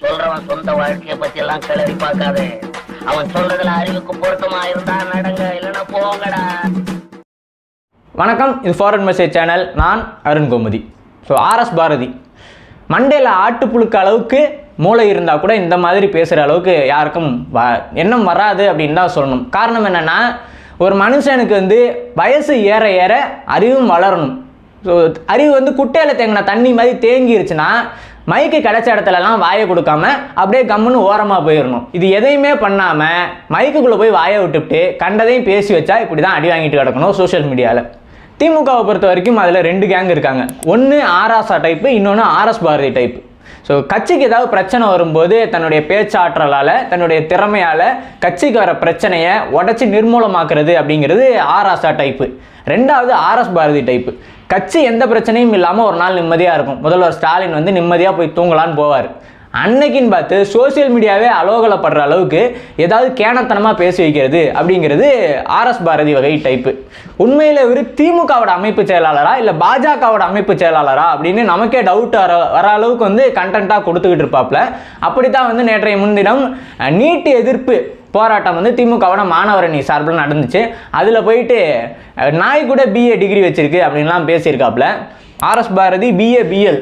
சொல்றவன் சொந்த வாழ்க்கையை பத்தி எல்லாம் கிளறி பார்க்காதே. அவன் சொல்றதுல அறிவுக்கு பொருத்தமா இருந்தா நடங்க இல்லைன்னா போங்கடா. வணக்கம் இது ஃபாரின் மெசேஜ் சேனல் நான் Arun Gomathi. So RS Bharathi. மண்டையில் ஆட்டுப்புழுக்க அளவுக்கு மூளை இருந்தால் கூட இந்த மாதிரி பேசுகிற அளவுக்கு யாருக்கும் வ எண்ணம் வராது அப்படின்னு தான் சொல்லணும். காரணம் என்னென்னா ஒரு மனுஷனுக்கு வந்து வயசு ஏற ஏற அறிவும் வளரணும். ஸோ அறிவு வந்து குட்டையில் தேங்கின தண்ணி மாதிரி தேங்கிருச்சுன்னா மைக்கு கிடைச்ச இடத்துலலாம் வாயை கொடுக்காம அப்படியே கம்முன்னு ஓரமாக போயிடணும் இது எதையுமே பண்ணாமல் மைக்குக்குள்ளே போய் வாயை விட்டுவிட்டு கண்டதையும் பேசி வச்சா இப்படி தான் அடி வாங்கிட்டு கிடக்கணும் சோஷியல் மீடியாவில் திமுகவை பொறுத்த வரைக்கும் அதில் ரெண்டு கேங் இருக்காங்க. ஒன்று ஆராசா டைப்பு இன்னொன்று ஆர்எஸ் பாரதி டைப்பு ஸோ கட்சிக்கு ஏதாவது பிரச்சனை வரும்போது தன்னுடைய பேச்சாற்றலால் தன்னுடைய திறமையால் கட்சிக்கு வர பிரச்சனையை உடச்சி நிர்மூலமாக்குறது அப்படிங்கிறது ஆராசா டைப்பு ரெண்டாவது ஆர்எஸ் பாரதி டைப்பு கட்சி எந்த பிரச்சனையும் இல்லாமல் ஒரு நாள் நிம்மதியாக இருக்கும். முதல்வர் ஸ்டாலின் வந்து நிம்மதியாக போய் தூங்கலான்னு போவார். அன்னைக்குன்னு பார்த்து சோஷியல் மீடியாவே அலோகலப்படுற அளவுக்கு ஏதாவது கேனத்தனமாக பேசி வைக்கிறது அப்படிங்கிறது ஆர்எஸ் பாரதி வகை டைப்பு உண்மையில் இவர் திமுகவோட அமைப்பு செயலாளரா இல்லை பாஜகவோட அமைப்பு செயலாளரா அப்படின்னு நமக்கே டவுட் வர வர அளவுக்கு வந்து கண்டென்ட்டாக கொடுத்துக்கிட்டு இருப்பாப்ல. அப்படித்தான் வந்து நேற்றைய முன்தினம் நீட்டு நீட் எதிர்ப்பு போராட்டம் வந்து திமுகவோட மாணவரணி சார்பில் நடந்துச்சு. அதில் போயிட்டு நாய் கூட பிஏ டிகிரி வச்சிருக்கு அப்படின்லாம் பேசியிருக்காப்புல ஆர்எஸ் பாரதி பிஏ பிஎல்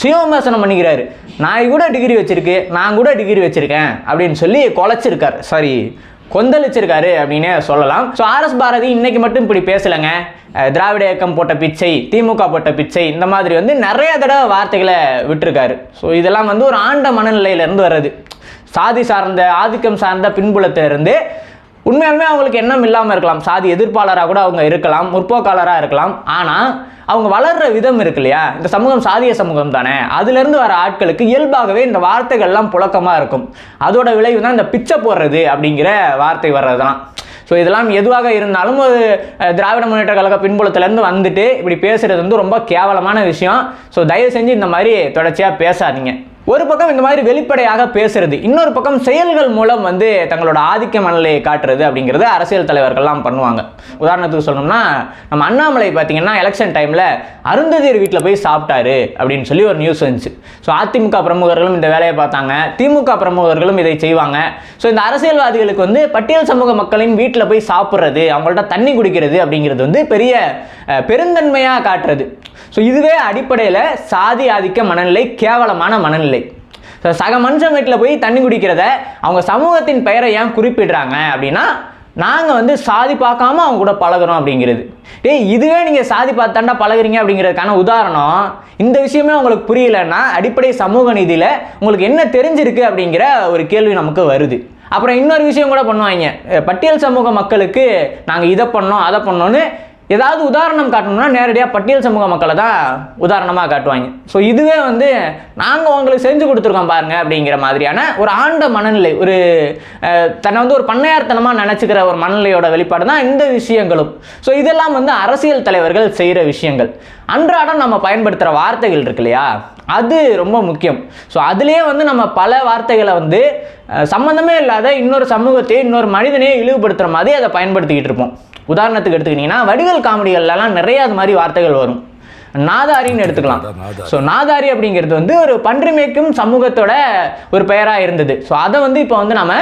சிவவிமர்சனம் பண்ணிக்கிறாரு. நான் கூட டிகிரி வச்சுருக்கு நான் கூட டிகிரி வச்சுருக்கேன் அப்படின்னு சொல்லி கொலைச்சிருக்காரு. சாரி கொந்தளிச்சிருக்காரு அப்படின்னே சொல்லலாம். ஸோ ஆர்எஸ் பாரதி இன்னைக்கு மட்டும் இப்படி பேசலைங்க. திராவிட இயக்கம் போட்ட பிச்சை திமுக போட்ட பிச்சை இந்த மாதிரி வந்து நிறைய தடவை வார்த்தைகளை விட்டுருக்காரு. ஸோ இதெல்லாம் வந்து ஒரு ஆண்ட மனநிலையிலேருந்து வர்றது. சாதி சார்ந்த ஆதிக்கம் சார்ந்த பின்புலத்திலிருந்து உண்மையாலுமே அவங்களுக்கு எண்ணம் இல்லாமல் இருக்கலாம். சாதி எதிர்ப்பாளராக கூட அவங்க இருக்கலாம். முற்போக்காளராக இருக்கலாம். ஆனால் அவங்க வளர்ற விதம் இருக்கு இல்லையா? இந்த சமூகம் சாதிய சமூகம் தானே. அதுலேருந்து வர ஆட்களுக்கு இயல்பாகவே இந்த வார்த்தைகள்லாம் புழக்கமாக இருக்கும். அதோட விளைவு தான் இந்த பிச்சை போடுறது அப்படிங்கிற வார்த்தை வர்றது தான் ஸோ இதெல்லாம் எதுவாக இருந்தாலும் ஒரு திராவிட முன்னேற்ற கழக பின்புலத்திலேருந்து வந்துட்டு இப்படி பேசுறது வந்து ரொம்ப கேவலமான விஷயம். ஸோ தயவு செஞ்சு இந்த மாதிரி தொடர்ச்சியாக பேசாதீங்க. ஒரு பக்கம் இந்த மாதிரி வெளிப்படையாக பேசுறது இன்னொரு பக்கம் செயல்கள் மூலம் வந்து தங்களோட ஆதிக்க மனநிலையை காட்டுறது அப்படிங்கிறது அரசியல் தலைவர்கள்லாம் பண்ணுவாங்க. உதாரணத்துக்கு சொல்லணும்னா நம்ம அண்ணாமலை பார்த்தீங்கன்னா எலெக்ஷன் டைமில் அருந்ததியர் வீட்டில் போய் சாப்பிட்டாரு அப்படின்னு சொல்லி ஒரு நியூஸ் வந்துச்சு. ஸோ அதிமுக பிரமுகர்களும் இந்த வேலையை பார்த்தாங்க. திமுக பிரமுகர்களும் இதை செய்வாங்க. ஸோ இந்த அரசியல்வாதிகளுக்கு வந்து பட்டியல் சமூக மக்களின் வீட்டில் போய் சாப்பிட்றது அவங்கள்ட்ட தண்ணி குடிக்கிறது அப்படிங்கிறது வந்து பெரிய பெருந்தன்மையாக காட்டுறது. ஸோ இதுவே அடிப்படையில் சாதி ஆதிக்க மனநிலை கேவலமான மனநிலை. ஸோ சக மனுஷன் வீட்டில் போய் தண்ணி குடிக்கிறத அவங்க சமூகத்தின் பெயரை ஏன் குறிப்பிடுறாங்க அப்படின்னா நாங்கள் வந்து சாதி பார்க்காம அவங்க கூட பழகுறோம் அப்படிங்கிறது. ஏய் இதுவே நீங்கள் சாதி பார்த்தாண்டா பழகுறீங்க அப்படிங்கிறதுக்கான உதாரணம் இந்த விஷயமே உங்களுக்கு புரியலன்னா அடிப்படை சமூக நீதியில் உங்களுக்கு என்ன தெரிஞ்சிருக்கு அப்படிங்கிற ஒரு கேள்வி நமக்கு வருது. அப்புறம் இன்னொரு விஷயம் கூட பண்ணுவாங்க. பட்டியல் சமூக மக்களுக்கு நாங்கள் இதை பண்ணோம் அதை பண்ணோன்னு ஏதாவது உதாரணம் காட்டணும்னா நேரடியாக பட்டியல் சமூக மக்களை தான் உதாரணமாக காட்டுவாங்க. ஸோ இதுவே வந்து நாங்கள் உங்களுக்கு செஞ்சு கொடுத்துருக்கோம் பாருங்க அப்படிங்கிற மாதிரியான ஒரு ஆண்ட மனநிலை ஒரு தன்னை வந்து ஒரு பண்ணையார்த்தனமாக நினச்சிக்கிற ஒரு மனநிலையோட வெளிப்பாடு தான் இந்த விஷயங்களும். ஸோ இதெல்லாம் வந்து அரசியல் தலைவர்கள் செய்கிற விஷயங்கள். அன்றாடம் நம்ம பயன்படுத்துகிற வார்த்தைகள் இருக்கு இல்லையா? அது ரொம்ப முக்கியம். ஸோ அதுலேயே வந்து நம்ம பல வார்த்தைகளை வந்து சம்மந்தமே இல்லாத இன்னொரு சமூகத்தையே இன்னொரு மனிதனையே இழிவுபடுத்துகிற மாதிரி அதை பயன்படுத்திக்கிட்டு இருப்போம். உதாரணத்துக்கு எடுத்துக்கிட்டிங்கன்னா வடிவேல் காமெடிகள்லாம் நிறைய அது மாதிரி வார்த்தைகள் வரும். நாதாரின்னு எடுத்துக்கலாம். ஸோ நாதாரி. அப்படிங்கிறது வந்து ஒரு பன்றி மேய்க்கும் சமூகத்தோட ஒரு பெயராக இருந்தது. ஸோ அதை வந்து இப்போ வந்து நம்ம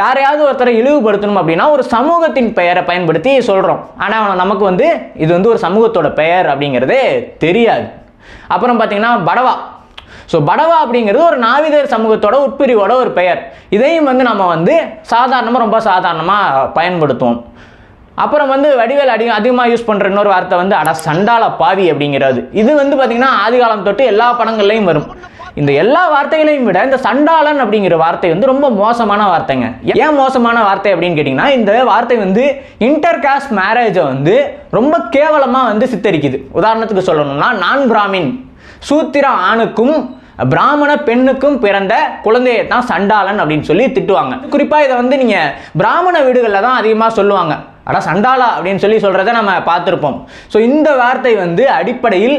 யாரையாவது ஒருத்தரை இழிவுபடுத்தணும் அப்படின்னா ஒரு சமூகத்தின் பெயரை பயன்படுத்தி சொல்கிறோம் ஆனால் நமக்கு வந்து இது வந்து ஒரு சமூகத்தோட பெயர் அப்படிங்கிறதே தெரியாது. அப்புறம் பார்த்தீங்கன்னா படவா. ஸோ படவா அப்படிங்கிறது ஒரு நாவிதர் சமூகத்தோட உட்பிரிவோட ஒரு பெயர். இதையும் வந்து நம்ம வந்து சாதாரணமாக ரொம்ப சாதாரணமாக பயன்படுத்துவோம். அப்புறம் வந்து வடிவேல் அடி அதிகமாக யூஸ் பண்ணுற இன்னொரு வார்த்தை வந்து அட சண்டால பாவி அப்படிங்கிறது. இது வந்து பார்த்திங்கன்னா ஆதிகாலம் தொட்டு எல்லா படங்கள்லையும் வரும். இந்த எல்லா வார்த்தைகளையும் விட இந்த சண்டாளன் அப்படிங்கிற வார்த்தை வந்து ரொம்ப மோசமான வார்த்தைங்க. ஏன் மோசமான வார்த்தை அப்படின்னு கேட்டிங்கன்னா இந்த வார்த்தை வந்து இன்டர் காஸ்ட் மேரேஜை வந்து ரொம்ப கேவலமாக வந்து சித்தரிக்குது. உதாரணத்துக்கு சொல்லணும்னா நான் பிராமின். சூத்திர ஆணுக்கும் பிராமண பெண்ணுக்கும் பிறந்த குழந்தையை தான் சண்டாளன் அப்படின்னு சொல்லி திட்டுவாங்க. குறிப்பாக இதை வந்து நீங்கள் பிராமண வீடுகளில் தான் அதிகமாக சொல்லுவாங்க. அடா சண்டாலா அப்படின்னு சொல்லி சொல்கிறத நம்ம பார்த்துருப்போம். ஸோ இந்த வார்த்தை வந்து அடிப்படையில்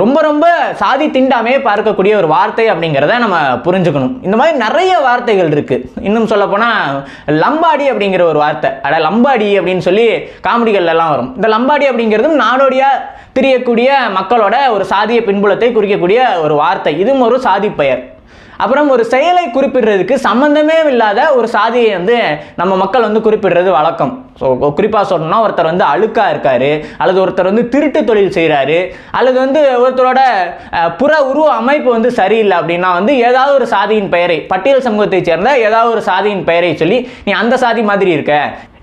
ரொம்ப ரொம்ப சாதி திண்டாமே பார்க்கக்கூடிய ஒரு வார்த்தை அப்படிங்கிறத நம்ம புரிஞ்சுக்கணும். இந்த மாதிரி நிறைய வார்த்தைகள் இருக்குது இன்னும் சொல்லப்போனால் லம்பாடி அப்படிங்கிற ஒரு வார்த்தை. அட லம்பாடி அப்படின்னு சொல்லி காமெடிகள்லாம் வரும். இந்த லம்பாடி அப்படிங்கிறதும் நாடோடியாக திரியக்கூடிய மக்களோட ஒரு சாதிய பின்புலத்தை குறிக்கக்கூடிய ஒரு வார்த்தை. இதுவும் ஒரு சாதி பெயர். அப்புறம் ஒரு செயலை குறிப்பிடுறதுக்கு சம்மந்தமே இல்லாத ஒரு சாதியை வந்து நம்ம மக்கள் வந்து குறிப்பிடுறது வழக்கம். ஸோ குறிப்பாக சொல்லணும்னா ஒருத்தர் வந்து அழுக்காக இருக்காரு அல்லது ஒருத்தர் வந்து திருட்டு தொழில் செய்கிறாரு அல்லது வந்து ஒருத்தரோட புற உருவ அமைப்பு வந்து சரியில்லை அப்படின்னா வந்து ஏதாவது ஒரு சாதியின் பெயரை பட்டியல் சமூகத்தை சேர்ந்த ஏதாவது ஒரு சாதியின் பெயரை சொல்லி நீ அந்த சாதி மாதிரி இருக்க.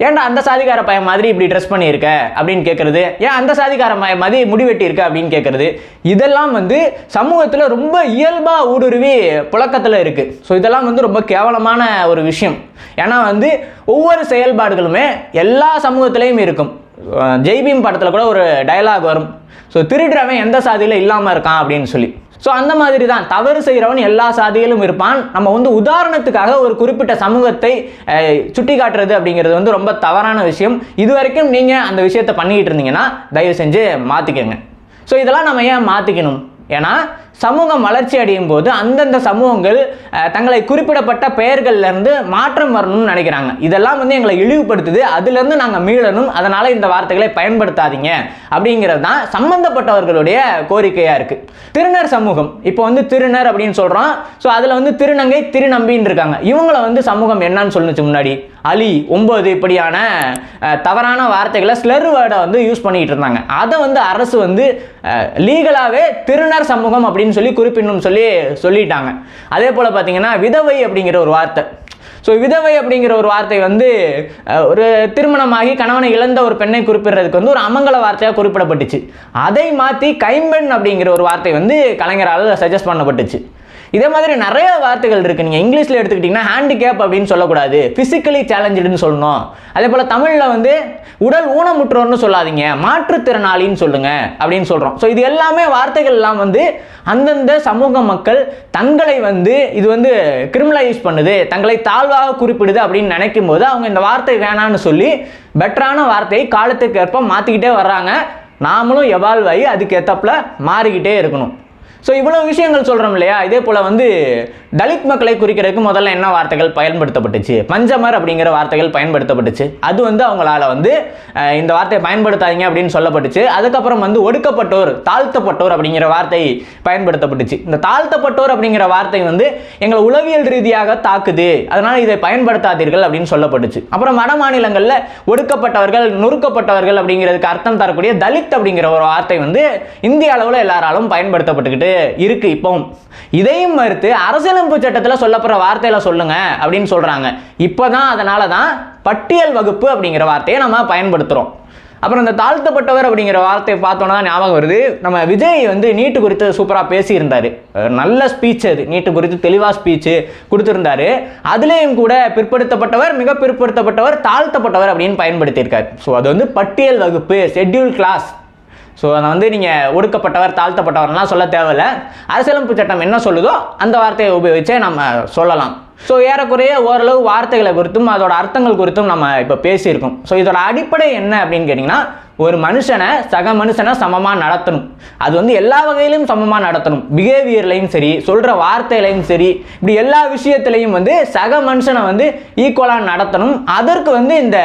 ஏன்டா அந்த சாதிக்கார பையன் மாதிரி இப்படி ட்ரெஸ் பண்ணியிருக்க? அப்படின்னு கேட்குறது ஏன் அந்த சாதிக்கார பையன் மாதிரி முடி இருக்க அப்படின்னு கேட்குறது இதெல்லாம் வந்து சமூகத்தில் ரொம்ப இயல்பாக ஊடுருவி புழக்கத்தில் இருக்குது ஸோ இதெல்லாம் வந்து ரொம்ப கேவலமான ஒரு விஷயம். ஏன்னா வந்து ஒவ்வொரு செயல்பாடுகளுமே எல்லா சமூகத்திலையும் இருக்கும். ஜெய்பீம் படத்தில் கூட ஒரு டயலாக் வரும். ஸோ திருடுறவன் எந்த சாதியில் இல்லாமல் இருக்கான் அப்படின்னு சொல்லி. ஸோ அந்த மாதிரி தான் தவறு செய்கிறவன் எல்லா சாதியிலும் இருப்பான். நம்ம வந்து உதாரணத்துக்காக ஒரு குறிப்பிட்ட சமூகத்தை சுட்டி காட்டுறது அப்படிங்கிறது வந்து ரொம்ப தவறான விஷயம். இது வரைக்கும் நீங்கள் அந்த விஷயத்தை பண்ணிக்கிட்டு இருந்தீங்கன்னா தயவு செஞ்சு மாற்றிக்கோங்க ஸோ இதெல்லாம் நம்ம ஏன் மாற்றிக்கணும் ஏன்னா சமூகம் வளர்ச்சி அடையும் போது அந்தந்த சமூகங்கள் தங்களை குறிப்பிடப்பட்ட பெயர்கள்லேருந்து மாற்றம் வரணும்னு நினைக்கிறாங்க. இதெல்லாம் வந்து எங்களை இழிவுபடுத்துது. அதுலேருந்து நாங்கள் மீளணும். அதனால் இந்த வார்த்தைகளை பயன்படுத்தாதீங்க. அப்படிங்கிறது தான் சம்பந்தப்பட்டவர்களுடைய கோரிக்கையாக இருக்குது திருநர் சமூகம். இப்போ வந்து திருநர் அப்படின்னு சொல்கிறோம் ஸோ அதில் வந்து திருநங்கை திருநம்பின்னு இருக்காங்க. இவங்களை வந்து சமூகம் என்னன்னு சொல்லுச்சு முன்னாடி. அலி ஒம்பது இப்படியான தவறான வார்த்தைகளை ஸ்லர் வேர்டை வந்து யூஸ் பண்ணிக்கிட்டு இருந்தாங்க. அதை வந்து அரசு வந்து லீகலாகவே திருநர் சமூகம் அப்படின்னு சொல்லி குறிப்பிடணும்னு சொல்லி சொல்லிட்டாங்க. அதே போல் பார்த்தீங்கன்னா விதவை அப்படிங்கிற ஒரு வார்த்தை. ஸோ விதவை அப்படிங்கிற ஒரு வார்த்தை வந்து ஒரு திருமணமாகி கணவனை இழந்த ஒரு பெண்ணை குறிப்பிடுறதுக்கு வந்து ஒரு அமங்கல வார்த்தையாக குறிப்பிடப்பட்டுச்சு. அதை மாற்றி கைம்பெண் அப்படிங்கிற ஒரு வார்த்தை வந்து கலைஞரால் சஜஸ்ட் பண்ணப்பட்டுச்சு. இதே மாதிரி நிறைய வார்த்தைகள் இருக்குது நீங்கள் இங்கிலீஷில் எடுத்துக்கிட்டிங்கன்னா ஹேண்டிகேப் அப்படின்னு சொல்லக்கூடாது. ஃபிசிக்கலி சேலஞ்சுடுன்னு சொல்லணும். அதே போல் தமிழில் வந்து உடல் ஊனமுற்றோர்னு சொல்லாதீங்க. மாற்றுத்திறனாளின்னு சொல்லுங்க அப்படின்னு சொல்கிறோம் ஸோ இது எல்லாமே வார்த்தைகள் எல்லாம் வந்து அந்தந்த சமூக மக்கள் தங்களை வந்து இது வந்து கிரிமினலைஸ் பண்ணுது. தங்களை தாழ்வாக குறிப்பிடுது அப்படின்னு நினைக்கும் போது அவங்க இந்த வார்த்தை வேணான்னு சொல்லி பெட்டரான வார்த்தையை காலத்துக்கு ஏற்ப மாற்றிக்கிட்டே வர்றாங்க. நாமளும் எவால்வ் ஆகி அதுக்கு ஏற்றப்பில் மாறிக்கிட்டே இருக்கணும். ஸோ இவ்வளோ விஷயங்கள் சொல்கிறோம் இல்லையா? இதே போல் வந்து தலித் மக்களை குறிக்கிறதுக்கு முதல்ல என்ன வார்த்தைகள் பயன்படுத்தப்பட்டுச்சு? பஞ்சமர் அப்படிங்கிற வார்த்தைகள் பயன்படுத்தப்பட்டுச்சு. அது வந்து அவங்களால வந்து இந்த வார்த்தையை பயன்படுத்தாதீங்க அப்படின்னு சொல்லப்பட்டுச்சு. அதுக்கப்புறம் வந்து ஒடுக்கப்பட்டோர் தாழ்த்தப்பட்டோர் அப்படிங்கிற வார்த்தை பயன்படுத்தப்பட்டுச்சு. இந்த தாழ்த்தப்பட்டோர் அப்படிங்கிற வார்த்தை வந்து எங்களை உளவியல் ரீதியாக தாக்குது. அதனால் இதை பயன்படுத்தாதீர்கள் அப்படின்னு சொல்லப்பட்டுச்சு. அப்புறம் வட மாநிலங்களில் ஒடுக்கப்பட்டவர்கள் நொறுக்கப்பட்டவர்கள் அப்படிங்கிறதுக்கு அர்த்தம் தரக்கூடிய தலித் அப்படிங்கிற ஒரு வார்த்தை வந்து இந்திய அளவில் எல்லாராலும் பயன்படுத்தப்பட்டுக்கிட்டு இருக்கு இப்போவும். இதையும் மறுத்து அரசியலமைப்பு சட்டத்தில் சொல்லப்படுற வார்த்தையில சொல்லுங்க அப்படின்னு சொல்றாங்க. இப்போதான் அதனால தான் பட்டியல் வகுப்பு அப்படிங்கிற வார்த்தையை நம்ம பயன்படுத்துகிறோம் அப்புறம் இந்த தாழ்த்தப்பட்டவர் அப்படிங்கிற வார்த்தையை பார்த்தோன்னா ஞாபகம் வருது. நம்ம விஜய் வந்து நீட்டு குறித்து சூப்பராக பேசியிருந்தாரு. நல்ல ஸ்பீச் அது. நீட்டு குறித்து தெளிவாக ஸ்பீச்சு கொடுத்துருந்தாரு. அதுலேயும் கூட பிற்படுத்தப்பட்டவர் மிக பிற்படுத்தப்பட்டவர் தாழ்த்தப்பட்டவர் அப்படின்னு பயன்படுத்தியிருக்காரு. ஸோ அது வந்து பட்டியல் வகுப்பு ஷெட்யூல் கிளாஸ் ஸோ அதை வந்து நீங்கள் ஒடுக்கப்பட்டவர் தாழ்த்தப்பட்டவர்லாம் சொல்ல தேவையில்ல. அரசியலமைப்பு சட்டம் என்ன சொல்லுதோ அந்த வார்த்தையை உபயோகித்தே நம்ம சொல்லலாம். ஸோ ஏறக்குறைய ஓரளவு வார்த்தைகளை குறித்தும் அதோட அர்த்தங்கள் குறித்தும் நம்ம இப்போ பேசியிருக்கோம். ஸோ இதோட அடிப்படை என்ன அப்படின்னு கேட்டிங்கன்னா ஒரு மனுஷனை சக மனுஷனை சமமாக நடத்தணும். அது வந்து எல்லா வகையிலும் சமமாக நடத்தணும். பிஹேவியர்லையும் சரி சொல்கிற வார்த்தையிலையும் சரி இப்படி எல்லா விஷயத்துலையும் வந்து சக மனுஷனை வந்து ஈக்குவலாக நடத்தணும். அதற்கு வந்து இந்த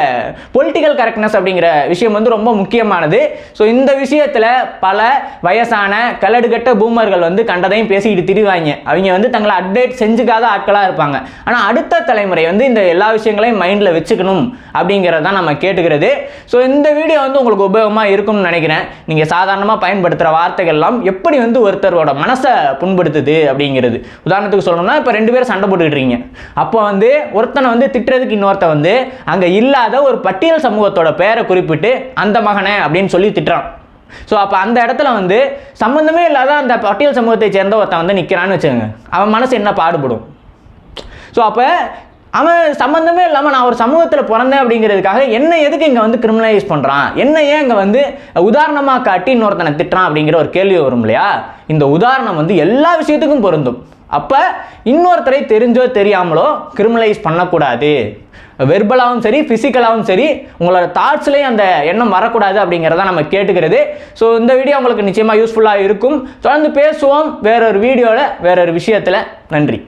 பொலிட்டிக்கல் கரெக்ட்னஸ் அப்படிங்கிற விஷயம் வந்து ரொம்ப முக்கியமானது. ஸோ இந்த விஷயத்தில் பல வயசான கலடுகட்ட பூமர்கள் வந்து கண்டதையும் பேசிக்கிட்டு திரிவாங்க. அவங்க வந்து தங்களை அப்டேட் செஞ்சுக்காத ஆட்களாக இருப்பாங்க. ஆனால் அடுத்த தலைமுறை வந்து இந்த எல்லா விஷயங்களையும் மைண்டில் வச்சுக்கணும் அப்படிங்கிறது தான் நம்ம கேட்டுக்கிறது. ஸோ இந்த வீடியோ வந்து உங்களுக்கு உபயோகமாக இருக்கும்னு நினைக்கிறேன். நீங்கள் சாதாரணமாக பயன்படுத்துகிற வார்த்தைகள்லாம் எப்படி வந்து ஒருத்தரோட மனசை புண்படுத்துது அப்படிங்கிறது. உதாரணத்துக்கு சொல்லணும்னா இப்போ ரெண்டு பேரும் சண்டை போட்டுக்கிட்டு இருக்கீங்க. அப்போ வந்து ஒருத்தனை வந்து திட்டுறதுக்கு இன்னொருத்த வந்து அங்கே இல்லாத ஒரு பட்டியல் சமூகத்தோட பெயரை குறிப்பிட்டு அந்த மகனை அப்படின்னு சொல்லி திட்டுறான். ஸோ அப்போ அந்த இடத்துல வந்து சம்மந்தமே இல்லாத அந்த பட்டியல் சமூகத்தை சேர்ந்த ஒருத்தன் வந்து நிற்கிறான்னு வச்சுக்கோங்க. அவன் மனசு என்ன பாடுபடும்? ஸோ அப்போ அவன் சம்மந்தமே இல்லாமல் நான் ஒரு சமூகத்தில் பிறந்தேன் அப்படிங்கிறதுக்காக என்ன எதுக்கு இங்கே வந்து கிரிமினலைஸ் பண்ணுறான் என்ன ஏன் இங்கே வந்து உதாரணமாக காட்டி இன்னொருத்தனை திட்டுறான் அப்படிங்கிற ஒரு கேள்வி வரும் இல்லையா? இந்த உதாரணம் வந்து எல்லா விஷயத்துக்கும் பொருந்தும். அப்போ இன்னொருத்தரை தெரிஞ்சோ தெரியாமலோ கிரிமினலைஸ் பண்ணக்கூடாது. வெர்பலாகவும் சரி ஃபிசிக்கலாகவும் சரி உங்களோட தாட்ஸ்லேயும் அந்த எண்ணம் வரக்கூடாது அப்படிங்கிறத நம்ம கேட்டுக்கிறது. ஸோ இந்த வீடியோ உங்களுக்கு நிச்சயமாக யூஸ்ஃபுல்லாக இருக்கும். தொடர்ந்து பேசுவோம். வேறொரு வீடியோவில் வேறொரு விஷயத்தில். நன்றி.